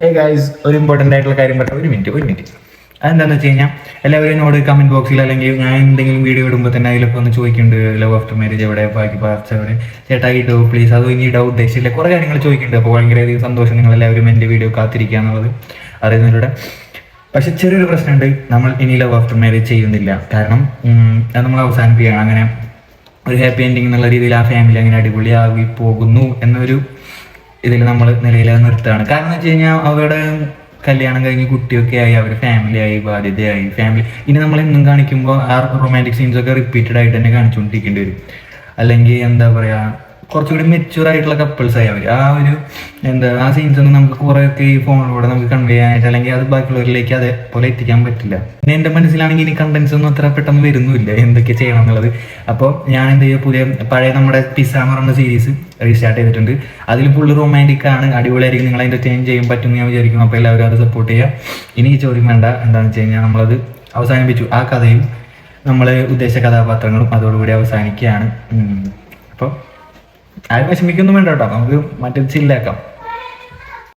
Hey guys ഒരു important ആയിട്ടുള്ള കാര്യം പറയാം ഒരു മിനിറ്റ് ഒരു മിനിറ്റ് അതെന്താന്ന് വെച്ച് കഴിഞ്ഞാൽ എല്ലാവരും എന്നോട് കമന്റ് ബോക്സിൽ അല്ലെങ്കിൽ ഞാൻ എന്തെങ്കിലും വീഡിയോ ഇടുമ്പോൾ തന്നെ അതിലൊക്കെ ഒന്ന് ചോദിക്കുന്നുണ്ട് ലവ് ആഫ്റ്റർ മാരേജ് എവിടെ? ബാക്കി പാർട്സ് എവിടെ? ചേട്ടാ ഇടോ പ്ലീസ് അത് ഇനി ഇടാൻ ഉദ്ദേശിച്ചില്ല കുറേ കാര്യങ്ങൾ ചോദിക്കുന്നുണ്ട്. അപ്പോൾ ഭയങ്കര സന്തോഷം നിങ്ങൾ എല്ലാവരും എന്റെ വീഡിയോ കാത്തിരിക്കുക എന്നുള്ളത് അറിയുന്നതിലൂടെ പക്ഷെ ചെറിയൊരു പ്രശ്നമുണ്ട്. നമ്മൾ ഇനി ലവ് ആഫ്റ്റർ മാരേജ് ചെയ്യുന്നില്ല. കാരണം അത് നമ്മൾ അവസാനിപ്പിക്കുകയാണ്. അങ്ങനെ ഒരു ഹാപ്പി എൻഡിങ് എന്നുള്ള രീതിയിൽ ആ ഫാമിലി അങ്ങനെ അടിപൊളിയാകി പോകുന്നു എന്നൊരു ഇതിൽ നമ്മൾ നിലയിൽ നിർത്തുകയാണ്. കാരണം എന്ന് വെച്ച് കഴിഞ്ഞാൽ അവരുടെ കല്യാണം കഴിഞ്ഞ് കുട്ടിയൊക്കെ ആയി അവർ ഫാമിലി ആയി ബാധ്യതയായി. ഫാമിലി ഇനി നമ്മൾ എന്നും കാണിക്കുമ്പോൾ ആ റൊമാന്റിക് സീൻസ് ഒക്കെ റിപ്പീറ്റഡ് ആയിട്ട് തന്നെ കാണിച്ചുകൊണ്ടിരിക്കേണ്ടി വരും. അല്ലെങ്കിൽ എന്താ പറയാ കുറച്ചുകൂടി മെച്യൂർ ആയിട്ടുള്ള കപ്പിൾസ് ആയി അവർ ആ ഒരു എന്താ ആ സീൻസ് ഒന്നും നമുക്ക് കുറേയൊക്കെ ഈ ഫോണിലൂടെ നമുക്ക് കൺവേ ചെയ്യാനായിട്ട് അല്ലെങ്കിൽ അത് ബാക്കിയുള്ളവരിലേക്ക് അതേപോലെ എത്തിക്കാൻ പറ്റില്ല. പിന്നെ എന്റെ മനസ്സിലാണെങ്കിൽ ഇനി കണ്ടന്റ്സ് ഒന്നും അത്ര പെട്ടെന്ന് വരുന്നില്ല എന്തൊക്കെ ചെയ്യണം എന്നുള്ളത്. അപ്പോൾ ഞാൻ എന്ത് ചെയ്യുക പുതിയ പഴയ നമ്മുടെ പിസ്സ എന്ന് പറയുന്ന സീരീസ് റീസ്റ്റാർട്ട് ചെയ്തിട്ടുണ്ട്. അതിൽ ഫുള്ള് റൊമാന്റിക് ആണ്. അടിപൊളിയായിരിക്കും. നിങ്ങൾ ചേഞ്ച് ചെയ്യാൻ പറ്റും ഞാൻ വിചാരിക്കുന്നു. അപ്പോൾ എല്ലാവരും അത് സപ്പോർട്ട് ചെയ്യുക. ഇനി ചോദ്യം വേണ്ട. എന്താണെന്ന് വെച്ച് കഴിഞ്ഞാൽ നമ്മളത് അവസാനിപ്പിച്ചു. ആ കഥയും നമ്മളെ ഉദ്ദേശ കഥാപാത്രങ്ങളും അതോടുകൂടി അവസാനിക്കുകയാണ്. അപ്പോൾ ആരും വിഷമിക്കൊന്നും വേണ്ട കേട്ടോ. നമുക്ക് മറ്റേ ചില്ലാക്കാം